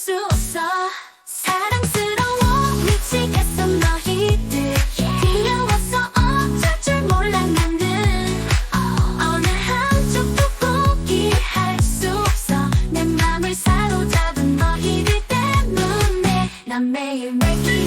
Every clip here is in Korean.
수 없어. 사랑스러워. 미치겠어 너희들. 귀여웠어 어쩔 줄 몰라 나는. 어느 한쪽도 포기할 수 없어. 내 맘을 사로잡은 너희들 때문에 난 매일 매일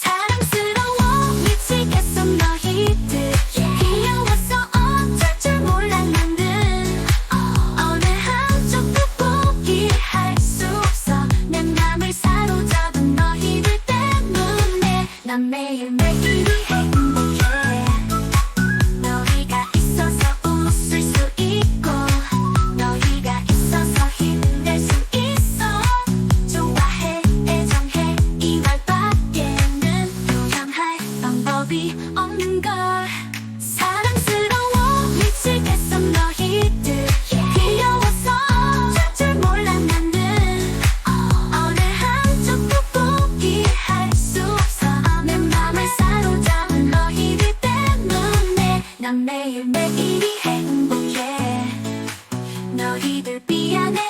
사랑스러워. 미치겠어 너희들 귀여웠어. 어쩔 줄 몰라 난들. 어느 한쪽도 포기할 수 없어. 내 맘을 사로잡은 너희들 때문에. 난 매일매일 난 매일매일이 행복해. 너희들 비안해